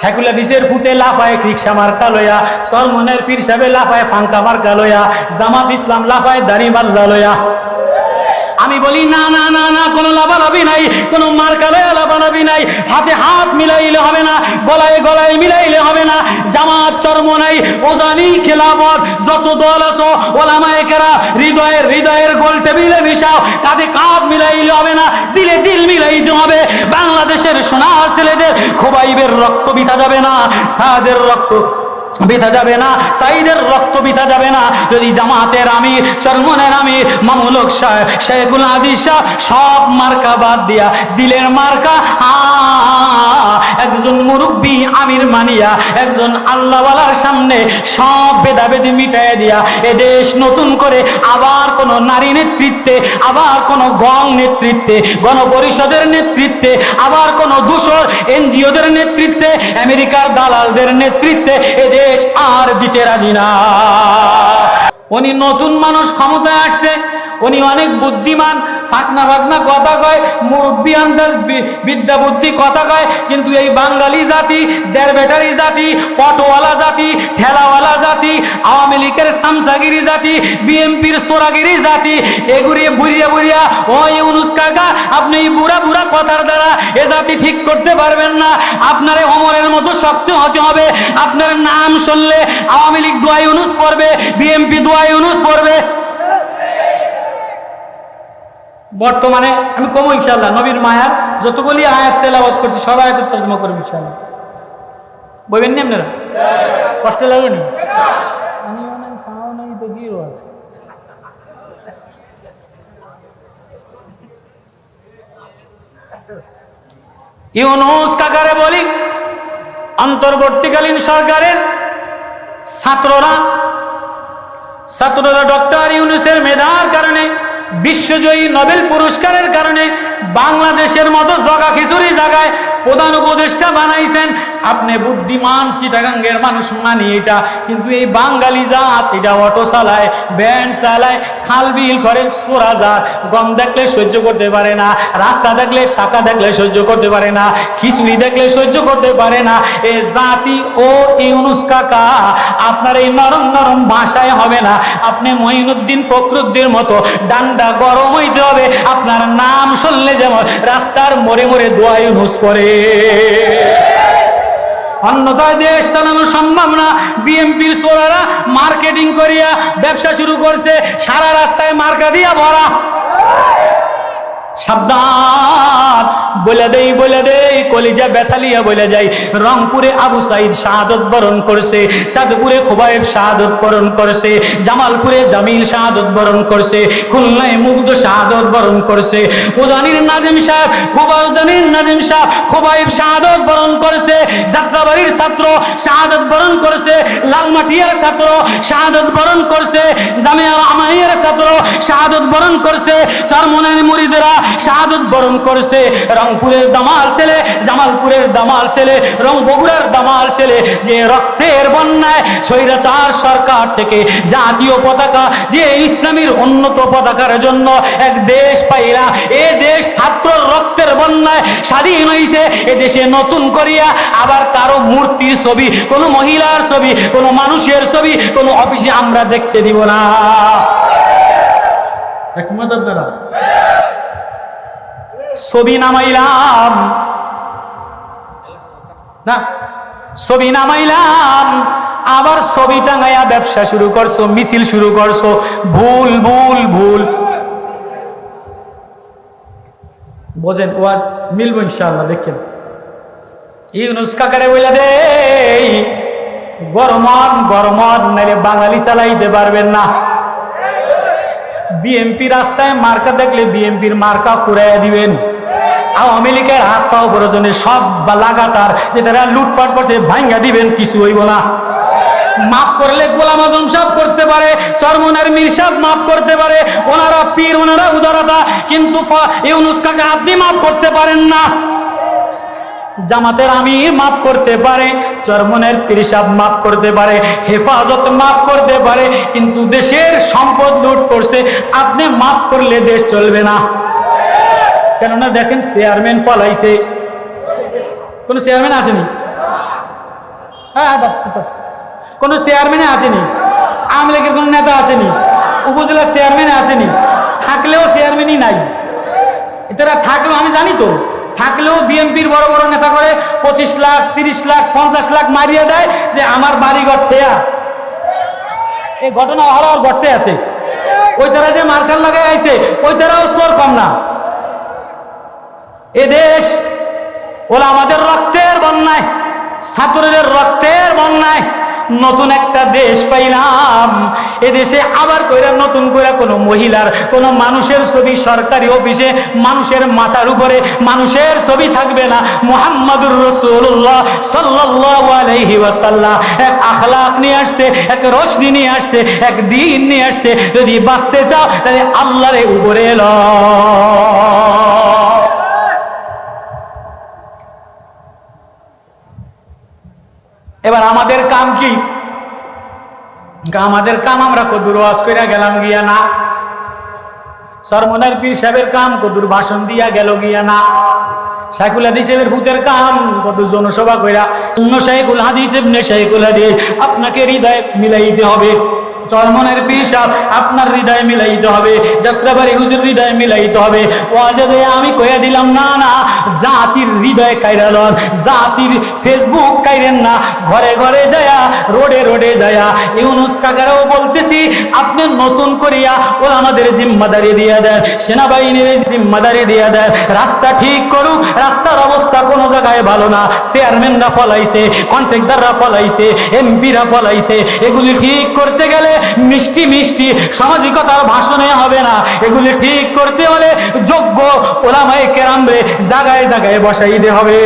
ঠাকুলা দিশের ফুটে লাফায় রিক্সা মার্কা লয়া, সলমনের পীর সাহেবে লাফায় পাঙ্কা মার্কা লয়া, জামাত ইসলাম লাফায় দাড়ি মাল্লা লয়া। আমি বলি, না না না না, কোনো লাভালাভি নাই, কোনো মার্কালে লাভালাভি নাই, হাতে হাত মিলাইলে হবে না, গলায় গলায় মিলাইলে হবে না, জামাত চর্ম নাই ওজানি খেলাফত, যত দল আছো, ওলামায়ে কেরা হৃদয়ের হৃদয়ের গোল টেবিলে মিশাও, তাতে কাঁধ মিলাইলে হবে না, দিলে দিল মিলাই মিলাইতে খোবাইবের রক্ত বিতা যাবে না। সাদের রক্ত বিথা যাবে না, সাইদের রক্ত বিথা যাবে না। যদি জামাতের আমি, চরমনের আমি মামুলক শাহ শেখুল আদিস শাহ সব মার্কা বাদ দিয়া দিলের মার্কা একজন মুরব্বী আমির মানিয়া, একজন আল্লাহওয়ালার সামনে সব ভেদাভেদি মিটাই দিয়া এ দেশ নতুন করে আবার কোন নারী নেতৃত্বে, আবার কোন গং নেতৃত্বে, গণপরিষদের নেতৃত্বে, আবার কোন দূষর এনজিওদের নেতৃত্বে, আমেরিকার দালালদের নেতৃত্বে এ দেশ আর দিতে রাজি না। উনি নতুন মানুষ ক্ষমতায় আসছে উনি অনেক বুদ্ধিমান ফাঁকনা ফাঁকনা কথা কয়, মুরব্বী আন্দাজ বিদ্যা বুদ্ধি কথা কয়, কিন্তু এই বাঙালি জাতি দেড় ব্যাটারি জাতি, পটোয়ালা জাতি, ঠেলাওয়ালা জাতি, আওয়ামী লীগের সামসাগিরি জাতি বিএমপির সোরাগিরি জাতি এগুলি বুড়িয়া বুড়িয়া, ও ইউনুস কাকা, আপনি এই বুড়া বুড়া কথার দ্বারা এ জাতি ঠিক করতে পারবেন না। আপনারে অমরের মতো শক্ত হতে হবে। আপনার নাম শুনলে আওয়ামী লীগ দোয়া ইউনুস পড়বে বিএমপি দোয়া ইউনুস পড়বে। বর্তমানে আমি কম ইনশাল্লাহ নবীর মায়ার যতগুলি আয়াত তেলাবাদ করছি সব আয়াতের তর্জমা করব ইনশাল্লাহ বলবেন নি আপনারা? কষ্ট লাগেনি ইউনুস কাকারে বলি, অন্তর্বর্তীকালীন সরকারের ছাত্ররা ছাত্ররা ডক্টর ইউনুসের মেধার কারণে বিশ্বজয়ী নোবেল পুরস্কারের কারণে বাংলাদেশের মতো প্রধান উপদেষ্টা বানাইছেন। আপনি বুদ্ধিমান চিটাগাঙ্গের মানুষ মানি এটা। কিন্তু এই বাঙালি জাত, এটা অটো চালায় ব্যান্ড চালায়, খাল বিল করে সোরা জাত। গম দেখলে সহ্য করতে পারে না, রাস্তা দেখলে, টাকা দেখলে সহ্য করতে পারে না, খিচুড়ি দেখলে সহ্য করতে পারে না। এ জাতি ও ইউনুস কাকা, আপনার এই নরম নরম ভাষায় হবে না। আপনি মহিনুদ্দিন ফখরুদ্দিন মতো, ডান্ডা গরম হইতে হবে। আপনার নাম শুনলে যেমন রাস্তার মোড়ে মোড়ে দোয়া ইউনুস করে। অন্যথায় দেশ চালানো সম্ভব না বিএমপির সোরারা মার্কেটিং করিয়া ব্যবসা শুরু করছে, সারা রাস্তায় মার্কা দিয়া ভরা। সাবধান। বলে দেই বলে দেই, কলিজা বেথালিয়া বলে যাই। রংপুরে আবু সাইদ শাহাদত বরণ করছে, চাঁদপুরে খোবায়েব শাহাদত বরণ করছে, জামালপুরে জামিল শাহাদত বরণ করছে, খুলনায় মুগ্ধ শাহাদত বরণ করছে। উজানির নাজিম সাহেব খোবাউজানির নাজিম সাহেব খোবাইব শাহাদত বরণ করছে, যাত্রাবাড়ির ছাত্র শাহাদত বরণ করছে, লালমাটিয়ার ছাত্র শাহাদত বরণ করছে, দামিয়া রহমানিয়ার ছাত্র শাহাদত বরণ করছে, চারমনের মুরিদেরা শাহাদত বরণ করছে রংপুরের দামাল ছেলে, জামালপুরের দামাল ছেলে রং বগুড়ার দামাল ছেলে। যে রক্তের বন্যায় স্বৈরাচার সরকার থেকে জাতীয় পতাকা, যে ইসলামীর উন্নত পতাকার জন্য এক দেশ পাইলা এ দেশ ছাত্র রক্তের বন্যায় স্বাধীন হয়েছে এ দেশে নতুন করিয়া আবার কারও মূর্তির ছবি, কোনো মহিলার ছবি, কোনো মানুষের ছবি, কোনো অফিসে আমরা দেখতে দিব না। একমত আপনারা ছবি নামাইলাম। না, ছবি নামাইলাম। আবার ছবি টাঙ্গাইয়া ব্যবসা শুরু করছ, মিছিল শুরু করছ। ভুল ভুল ভুল। বোঝেন, ওয়াজ মিলবো ইনশাআল্লাহ, দেখেন। ইউনুস কাকারে বলে দে, গরমন গরমন, নাইলে বাঙালি চালাইতে পারবেন না। বিএমপি রাস্তায় মার্কা দেখলে বিএমপির মার্কা ফুরাইয়া দিবেন। আওয়ামী লীগের হাত পাও প্রয়োজনে সব বা লাগাতার যে তারা লুটপাট করছে ভাঙ্গা দিবেন, কিছু হইব না। মাফ করলে গোলাম আজম সাহ করতে পারে, চরমনের মীর সাহ মাফ করতে পারে, ওনারা পীর, ওনারা উদারতা, কিন্তু ইউনুস আপনি মাফ করতে পারেন না? জামাতের আমি মাফ করতে পারে, চরমনের পিরিসাব মাফ করতে পারে, হেফাজত মাফ করতে পারে, কিন্তু দেশের সম্পদ লুট করছে, আপনি মাফ করলে দেশ চলবে না। কেননা দেখেন চেয়ারম্যান ফলাইছে কোন চেয়ারম্যান আসেনি? হ্যাঁ কোনো চেয়ারম্যানে আসেনি। লীগের কোনো নেতা আসেনি। উপজেলার চেয়ারম্যানে আসেনি। থাকলেও চেয়ারম্যানই নাই। এটারা থাকলেও, আমি জানি তো, থাকলেও বিএনপির বড় বড় নেতা করে পঁচিশ লাখ, তিরিশ লাখ, পঞ্চাশ লাখ মারিয়ে দেয় যে আমার বাড়ি ঘর ঠেয়া এই ঘটনা হওয়ার ঘটতে আছে। ওই তারা যে মার্কার লাগাই আইছে, ওই তারাও চোর কম না। এ দেশ ওলা আমাদের রক্তের বন্যায়, ছাত্রদের রক্তের বন্যায়। নতুন একটা দেশ পাইলাম। এ দেশে আবার কইরা নতুন কইরা কোনো মহিলার, কোনো মানুষের ছবি সরকারি অফিসে মানুষের মাথার উপরে, মানুষের ছবি থাকবে না। মোহাম্মদুর রসুল্লাহ সাল্লাল্লাহু আলাইহি ওয়াসাল্লাম। এক আখলাক নিয়ে আসছে, এক রশনি নিয়ে আসছে, এক দিন নিয়ে আসছে। যদি বাঁচতে চাও, তাহলে আল্লাহরে উপরে এলো। এবার আমাদের কাম কি? আমাদের কাম আমরা কদুর ওয়াজ কইরা গেলাম গিয়া না। সরমনের পীর সাহেবের কাম কদুর ভাষণ দিয়া গেল গিয়া না। শাইকুল হাদিস এর হুতের কাম কত জনসভা কইরা, অন্য শাইকুল হাদিস ইবনে শাইকুল হাদিস আপনাকে হৃদয় মিলাইতে হবে। চরমনের পিসাব আপনার হৃদয় মিলাইতে হবে যাত্রাবাড়ি হুজুর হৃদয় মিলাইতে হবে। ওয়াজে যে আমি কয়ে দিলাম, না না, জাতির হৃদয় কাইরা লন, জাতির ফেসবুক কাইরেন না, ঘরে ঘরে যায়া, রোডে রোডে যায়া। ইউনুস কাকারাও বলতেছি নতুন করিয়া ওরা আমাদের জিম্মাদারি দিয়ে দেন সেনাবাহিনীর জিম্মাদারি দিয়ে দেন রাস্তা ঠিক করুক, রাস্তার অবস্থা কোনো জায়গায় ভালো না। চেয়ারম্যানরা ফলাইছে, কন্ট্রাক্টররা ফলাইছে, এমপিরা ফলাইছে। এগুলি ঠিক করতে গেলে মিষ্টি মিষ্টি সামাজিকতার ভাষণে হবে না। এগুলি ঠিক করতে হলে যোগ্য ওলামাই কেরামরে জায়গায় জায়গায় বসাইতে হবে।